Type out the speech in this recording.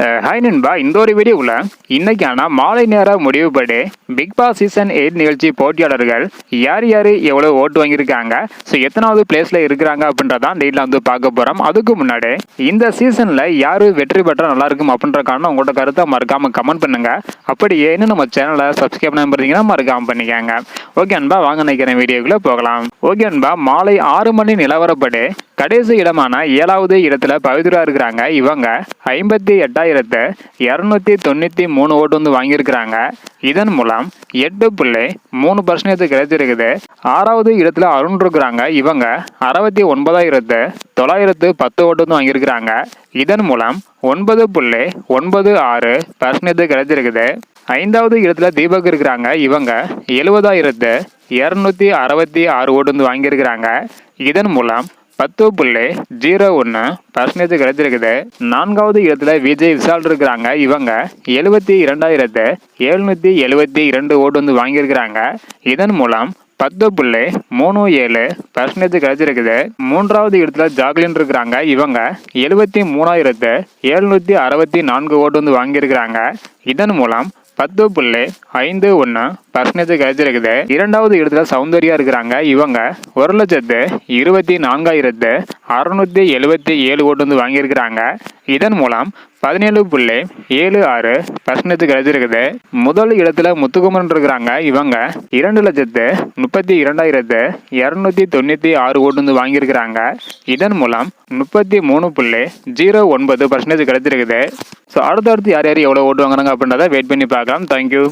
Hi நண்பா இந்த ஒரு வீடியோவில் இன்னைக்கான மாலை நேர முடிவுபடி பிக் பாஸ் சீசன் எயிட் நிகழ்ச்சி போட்டியாளர்கள் யார் யார் எவ்வளோ ஓட்டு வாங்கியிருக்காங்க? ஸோ எத்தனாவது பிளேஸில் இருக்கிறாங்க அப்படின்றதான் டீட்டில் வந்து பார்க்க போகிறோம் அதுக்கு முன்னாடி இந்த சீசனில் யார் வெற்றி பெற்றால் நல்லா இருக்கும் அப்படின்ற காரணம் உங்களோட கருத்தை மறக்காமல் கமெண்ட் பண்ணுங்க. அப்படியே இன்னும் நம்ம சேனலை சப்ஸ்கிரைப் பண்ண பார்த்தீங்கன்னா மறக்காமல் பண்ணிக்கோங்க. ஓகே அன்பா வாங்க நினைக்கிறேன் வீடியோக்குள்ளே போகலாம். ஓகே அன்பா மாலை ஆறு மணி நிலவரப்படி கடைசி இடமான ஏழாவது இடத்துல பவித்ரா இருக்கிறாங்க. இவங்க ஐம்பத்தி எட்டாயிரத்து இரநூத்தி தொண்ணூற்றி மூணு ஓட்டு வந்து வாங்கியிருக்கிறாங்க. இதன் மூலம் எட்டு புள்ளி மூணு பர்சன்டேஜ் கிடைச்சிருக்குது. ஆறாவது இடத்துல அருண் இருக்கிறாங்க. இவங்க அறுபத்தி ஒன்பதாயிரத்து தொள்ளாயிரத்து பத்து ஓட்டு வந்து வாங்கியிருக்கிறாங்க. இதன் மூலம் ஒன்பது புள்ளி ஒன்பது ஆறு பர்சன்டேஜ் கிடைச்சிருக்குது. ஐந்தாவது இடத்துல தீபக் இருக்கிறாங்க. இவங்க எழுபதாயிரத்து இரநூத்தி அறுபத்தி ஆறு ஓட்டு வந்து வாங்கியிருக்கிறாங்க. இதன் மூலம் பத்து புள்ளி ஜீரோ ஒன்று பர்சன்டேஜ் கிடைச்சிருக்குது நான்காவது இடத்துல விஜய் விசால் இருக்கிறாங்க. இவங்க எழுபத்தி இரண்டாயிரத்து எழுநூற்றி எழுபத்தி இரண்டு ஓட்டு வந்து வாங்கியிருக்கிறாங்க. இதன் மூலம் பத்து புள்ளி மூணு ஏழு பர்சன்டேஜ் கிடைச்சிருக்குது மூன்றாவது இடத்துல ஜாக்லின் இருக்கிறாங்க. இவங்க எழுபத்தி மூணாயிரத்து எழுநூற்றி அறுபத்தி நான்கு ஓட்டு வந்து வாங்கியிருக்கிறாங்க. இதன் மூலம் பத்து புள்ளி ஐந்து ஒன்று பர்சன்டேஜ் கிடைச்சிருக்குது. இரண்டாவது இடத்துல சௌந்தர்யா இருக்கிறாங்க. இவங்க ஒரு லட்சத்து இருபத்தி நான்காயிரத்து அறுநூத்தி எழுபத்தி ஏழு ஓட்டு வந்து வாங்கியிருக்கிறாங்க. இதன் மூலம் பதினேழு புள்ளி ஏழு ஆறு பர்சன்டேஜ் கிடைச்சிருக்குது. முதல் இடத்துல முத்துக்குமரன் இருக்கிறாங்க. இவங்க இரண்டு லட்சத்து முப்பத்தி இரண்டாயிரத்து இரநூத்தி தொண்ணூற்றி ஆறு ஓட்டு வந்து வாங்கியிருக்கிறாங்க. இதன் மூலம் முப்பத்தி மூணு புள்ளி ஜீரோ ஒன்பது பர்சன்டேஜ் கிடைச்சிருக்குது. ஸோ அடுத்தடுத்து யார் யார் எவ்வளோ ஓட்டு வாங்குறாங்க அப்படின்றத வெயிட் பண்ணி பார்க்கலாம். தேங்க்யூ